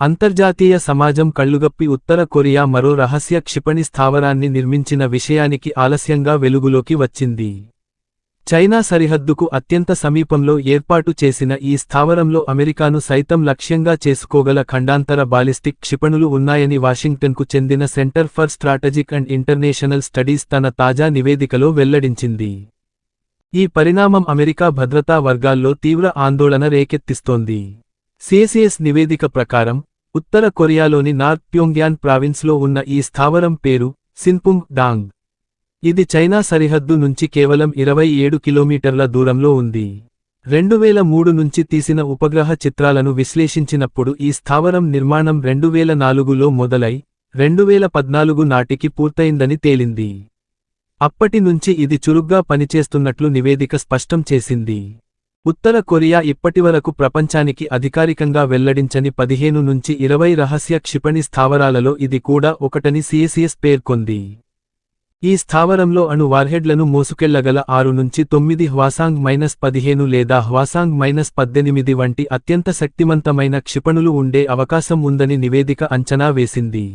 అంతర్జాతీయ సమాజం కళ్ళుగప్పి ఉత్తర కొరియా మరో రహస్య క్షిపణి స్థావరాన్ని నిర్మించిన విషయానికి ఆలస్యంగా వెలుగులోకి వచ్చింది. చైనా సరిహద్దుకు అత్యంత సమీపంలో ఏర్పాటు చేసిన ఈ స్థావరంలో అమెరికాను సైతం లక్ష్యంగా చేసుకోగల ఖండాంతర బాలిస్టిక్ క్షిపణులు ఉన్నాయని వాషింగ్టన్కు చెందిన center for strategic and international studies తన తాజా నివేదికలో వెల్లడించింది. ఈ పరిణామం అమెరికా భద్రతా వర్గాల్లో తీవ్ర ఆందోళన రేకెత్తిస్తోంది. సిఎసిఎస్ నివేదిక ప్రకారం ఉత్తర కొరియాలోని నార్త్ ప్యోంగ్యాన్ ప్రావిన్స్లో ఉన్న ఈ స్థావరం పేరు సిన్పుంగ్ డాంగ్. ఇది చైనా సరిహద్దు నుంచి కేవలం ఇరవై ఏడు కిలోమీటర్ల దూరంలో ఉంది. రెండువేల మూడు నుంచి తీసిన ఉపగ్రహ చిత్రాలను విశ్లేషించినప్పుడు ఈ స్థావరం నిర్మాణం రెండువేల నాలుగులో మొదలై రెండువేల పద్నాలుగు నాటికి పూర్తయిందని తేలింది. అప్పటి నుంచి ఇది చురుగ్గా పనిచేస్తున్నట్లు నివేదిక స్పష్టం చేసింది. ఉత్తర కొరియా ఇప్పటివరకు ప్రపంచానికి అధికారికంగా వెల్లడించని పదిహేను నుంచి ఇరవై రహస్య క్షిపణి స్థావరాలలో ఇది కూడా ఒకటని సిఎసిఎస్ పేర్కొంది. ఈ స్థావరంలో అణు వార్హెడ్లను మోసుకెళ్ళగల ఆరు నుంచి తొమ్మిది హ్వాసాంగ్ మైనస్ పదిహేను లేదా హ్వాసాంగ్ మైనస్ పద్దెనిమిది వంటి అత్యంత శక్తివంతమైన క్షిపణులు ఉండే అవకాశం ఉందని నివేదిక అంచనా వేసింది.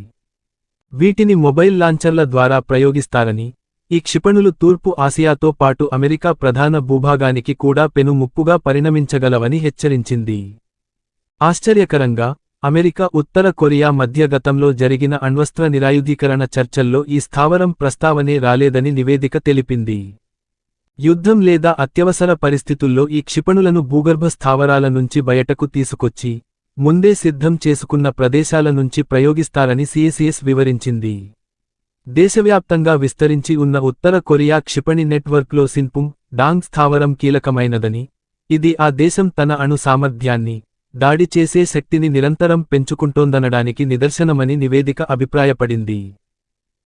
వీటిని మొబైల్ లాంచర్ల ద్వారా ప్రయోగిస్తారని ఈ క్షిపణులు తూర్పు ఆసియాతో పాటు అమెరికా ప్రధాన భూభాగానికి కూడా పెను ముప్పుగా పరిణమించగలవని హెచ్చరించింది. ఆశ్చర్యకరంగా అమెరికా ఉత్తర కొరియా మధ్య గతంలో జరిగిన అణ్వస్త్ర నిరాయుధీకరణ చర్చల్లో ఈ స్థావరం ప్రస్తావనే రాలేదని నివేదిక తెలిపింది. యుద్ధం లేదా అత్యవసర పరిస్థితుల్లో ఈ క్షిపణులను భూగర్భ స్థావరాల నుంచి బయటకు తీసుకొచ్చి ముందే సిద్ధం చేసుకున్న ప్రదేశాల నుంచి ప్రయోగిస్తారని సిఎసిఎస్ వివరించింది. దేశవ్యాప్తంగా విస్తరించి ఉన్న ఉత్తర కొరియా క్షిపణి నెట్వర్క్లో సిన్పుంగ్ డాంగ్ స్థావరం కీలకమైనదని ఇది ఆ దేశం తన అణు సామర్థ్యాన్ని దాడి చేసే శక్తిని నిరంతరం పెంచుకుంటోందనడానికి నిదర్శనమని నివేదిక అభిప్రాయపడింది.